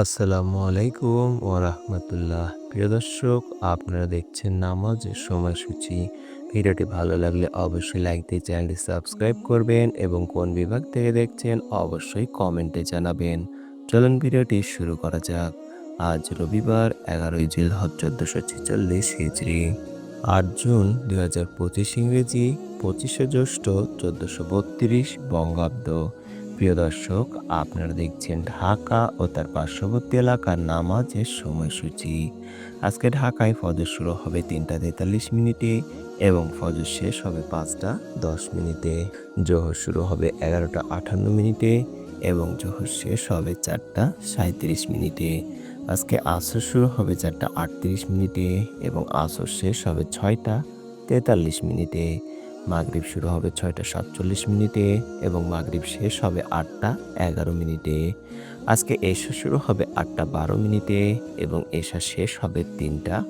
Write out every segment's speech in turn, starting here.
আসসালামু আলাইকুম ও রাহমাতুল্লাহ প্রিয় দর্শক, আপনারা দেখছেন নামাজের সময়সূচি। ভিডিওটি ভালো লাগলে অবশ্যই লাইক দিয়ে চ্যানেলটি সাবস্ক্রাইব করবেন এবং কোন বিভাগ থেকে দেখছেন অবশ্যই কমেন্টে জানাবেন। চলুন ভিডিওটি শুরু করা যাক। আজ রবিবার, এগারোই জিলহজ চোদ্দোশো ছেচল্লিশ হিজড়ি আট জুন দুই হাজার পঁচিশ ইংরেজি, পঁচিশে জ্যৈষ্ঠ চোদ্দোশো বত্রিশ বঙ্গাব্দ। প্রিয় দর্শক, আপনারা দেখছেন ঢাকা ও তার পার্শ্ববর্তী এলাকার নামাজের সময়সূচি। আজকে ঢাকায় ফজর শুরু হবে তিনটা তেতাল্লিশ মিনিটে এবং ফজর শেষ হবে পাঁচটা দশ মিনিটে। জোহর শুরু হবে এগারোটা আটান্ন মিনিটে এবং জোহর শেষ হবে চারটা সাঁত্রিশ মিনিটে। আজকে আসর শুরু হবে চারটা আটত্রিশ মিনিটে এবং আসর শেষ হবে ছয়টা তেতাল্লিশ মিনিটে। মাগরিব শুরু হবে ছয়টা সাতচল্লিশ মিনিটে এবং মাগরীব শেষ হবে আটটা এগারো মিনিটে। আজকে এশা শুরু হবে আটটা বারো মিনিটে এবং এশা শেষ হবে তিনটা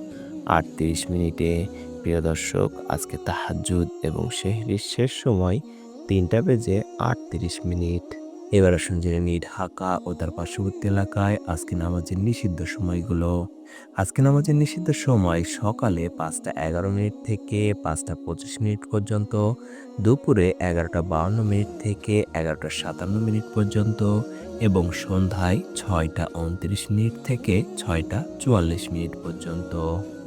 আটত্রিশ মিনিটে। প্রিয় দর্শক, আজকে তাহাজুদ এবং শেহরির শেষ সময় তিনটা বেজে আটত্রিশ মিনিট। এবার আসুন জেনে নিই ঢাকা ও তার পার্শ্ববর্তী এলাকায় আজকে নামাজের নিষিদ্ধ সময়গুলো। আজকে নামাজের নিষিদ্ধ সময় সকালে পাঁচটা এগারো মিনিট থেকে পাঁচটা পঁচিশ মিনিট পর্যন্ত, দুপুরে এগারোটা বাউন্ন মিনিট থেকে এগারোটা সাতান্ন মিনিট পর্যন্ত এবং সন্ধ্যায় ছয়টা উনত্রিশ মিনিট থেকে ছয়টা চুয়াল্লিশ মিনিট পর্যন্ত।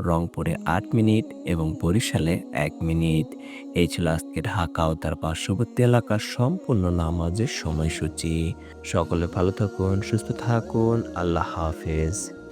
রংপুরে আট মিনিট এবং বরিশালে এক মিনিট। এই ছিল আজকে ঢাকা ও তার পার্শ্ববর্তী এলাকার সম্পূর্ণ নামাজের সময়সূচি। সকলে ভালো থাকুন, সুস্থ থাকুন। আল্লাহ হাফেজ।